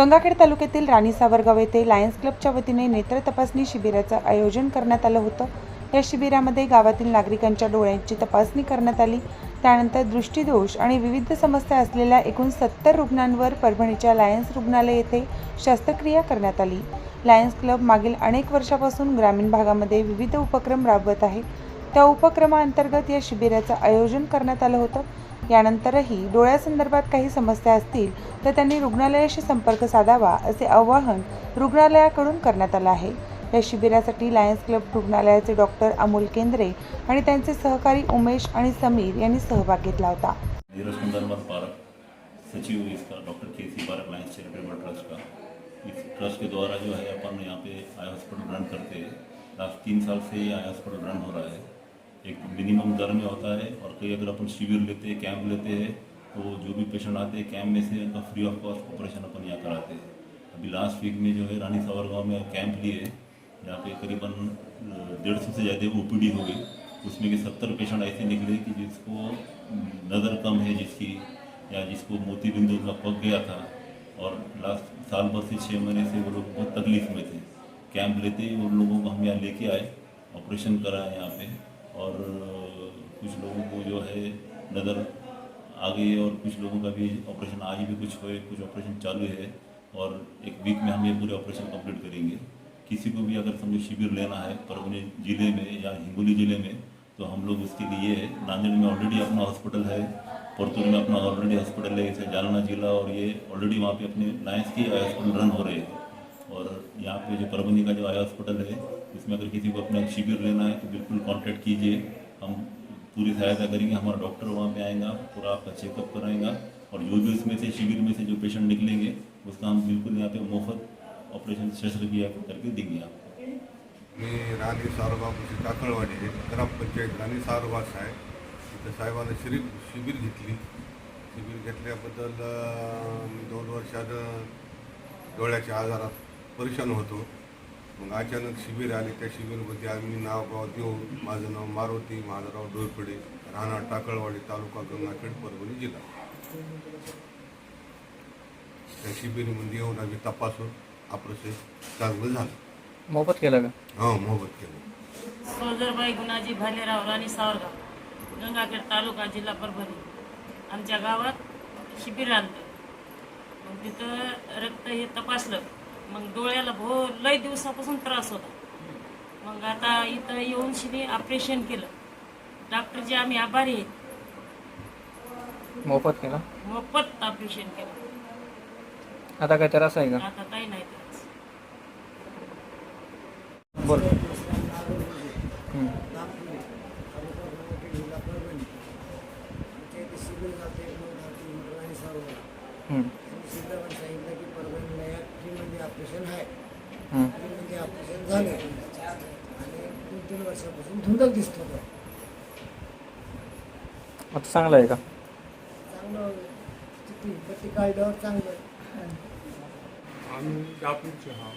गंगाखेड तालुक्यातील राणी सावरगाव येथे लायन्स क्लबच्या वतीने नेत्र तपासणी शिबिराचं आयोजन करण्यात आलं होतं. या शिबिरामध्ये गावातील नागरिकांच्या डोळ्यांची तपासणी करण्यात आली. त्यानंतर दृष्टीदोष आणि विविध समस्या असलेल्या एकूण सत्तर रुग्णांवर परभणीच्या लायन्स रुग्णालय येथे शस्त्रक्रिया करण्यात आली. लायन्स क्लब मागील अनेक वर्षापासून ग्रामीण भागामध्ये विविध उपक्रम राबवत आहे. त्या उपक्रमाअंतर्गत या शिबिराचं आयोजन करण्यात आलं होतं. यानंतरही डोळ्यासंदर्भात काही समस्या असतील तर त्यांनी रुग्णालयाशी संपर्क साधावा असे आवाहन रुग्णालयाकडून करण्यात आलं आहे. या शिबिरासाठी लायन्स क्लब रुग्णालयाचे डॉक्टर अमोल केंद्रे आणि त्यांचे सहकारी उमेश आणि समीर यांनी सहभाग घेतला होता. सचिव इसका doctor K C Parak Lions charitable trust का. इस ट्रस्ट के द्वारा जो है अपन यहाँ पे आई हॉस्पिटल रन करते हैं। लास्ट तीन साल से ये आई हॉस्पिटल रन हो रहा है। एक मिनिमम दर में होता है और कई अगर अपन शिविर लेते हैं कैंप लेते हैं तो जो भी पेशेंट आते हैं कैंप में से उनका फ्री ऑफ़ कॉस्ट ऑपरेशन अपन यहाँ कराते हैं। अभी लास्ट वीक में जो है रानी सावर गाँव में कैंप लिए यहाँ पे करीबन डेढ़ सौ से ज़्यादा ओ पी हो गई। उसमें के सत्तर पेशेंट ऐसे निकले कि जिसको नज़र कम है जिसकी, या जिसको मोती बिंदु का पक गया था। और लास्ट साल भर से छः महीने से वो लोग बहुत तकलीफ़ में थे। कैंप लेते उन लोगों को हम यहाँ लेके आए ऑपरेशन कराए यहाँ पे। और कुछ लोगों को जो है नज़र आ गई है और कुछ लोगों का भी ऑपरेशन आज भी कुछ हुए, कुछ ऑपरेशन चालू है और एक वीक में हम ये पूरे ऑपरेशन कंप्लीट करेंगे। किसी को भी अगर समझो शिविर लेना है परभनी ज़िले में या हिंगोली ज़िले में तो हम लोग उसके लिए नांदेड़ में ऑलरेडी अपना हॉस्पिटल है, पुरतूर में अपना ऑलरेडी हॉस्पिटल है जैसे जालना जिला और ये ऑलरेडी वहाँ पे अपने लायंस की हॉस्पिटल रन हो रहे हैं। और यहाँ पे जो परभनी का जो आई हॉस्पिटल है उसमें अगर किसी को अपना शिविर लेना है तो बिल्कुल कांटेक्ट कीजिए। हम पूरी सहायता करेंगे। हमारा डॉक्टर वहाँ पे आएगा पूरा आपका चेकअप कराएगा और जो भी उसमें से शिविर में से जो पेशेंट निकलेंगे उसका हम बिल्कुल यहाँ पे मुफ़्त ऑपरेशन शस्त्रक्रिया करके देंगे आपको मी राणी सारोबापूची काकळवाडी आहे ग्रामपंचायत राणी सारोबास आहे तिथं साहेबांना शिबिर शिबिर घेतली। शिबिर घेतल्याबद्दल अं, मी दोन वर्षात अं, डोळ्याच्या आजारात परेशान होतो. मग अचानक शिबिर आले. त्या शिबिरमध्ये आम्ही नाव गाव देऊन माझं नाव मारुती माझं नाव डोरपडे राहणार टाकळवाडी तालुका गंगाखेड परभणी जिल्हा. त्या शिबिरीमध्ये येऊन आम्ही तपासून हा प्रोसेस चांगलं झालं. मोफत केलं का? हो मोहबत केलं. सोजरबाई गुणाजी भालेराव राणी सावरगाव गंगाखेड तालुका जिल्हा परभणी. आमच्या गावात शिबिर आणलं मग तिथं रक्त हे तपासलं. मग डोळ्याला भो लय दिवसापासून त्रास होता. मग आता इथं येऊन शिने ऑपरेशन केलं. डॉक्टरचे आम्ही आभारी आहेत मोफत केलं? मोफत ऑपरेशन केलं. आता काय त्रास आहे का? आता काही नाही त्रास. बोल. हम्म. हम्म. शिबिरावर सांगितलं की परभणीला या फ्रीमध्ये ऑपरेशन आहे हम्म. फ्रीमध्ये ऑपरेशन झालं आणि दोन तीन वर्षापासून धुंदक दिसतो तो आता चांगलं आहे का चांगलं किती पत्ती काढल्यावर चांगलं आम्ही दापूरचे हा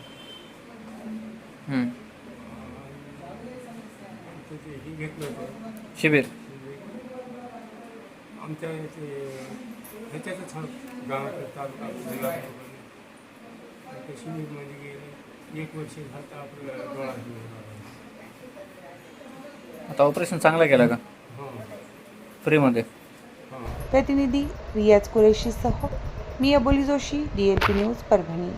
हम्म. आमचं ते हे घेतलं होतं शिबिर आमच्या ते ह्याच्यातच हा गावाकडे तालुका जिल्हा. त्या शिबिरमध्ये गेले. एक वर्ष झालं आपल्याला डोळा आता ऑपरेशन चांगलं केलं का? हां. फ्रीमध्ये? हां. प्रतिनिधी रियाज कुरेशीसह मी Aboli Joshi D L P news Parbhani.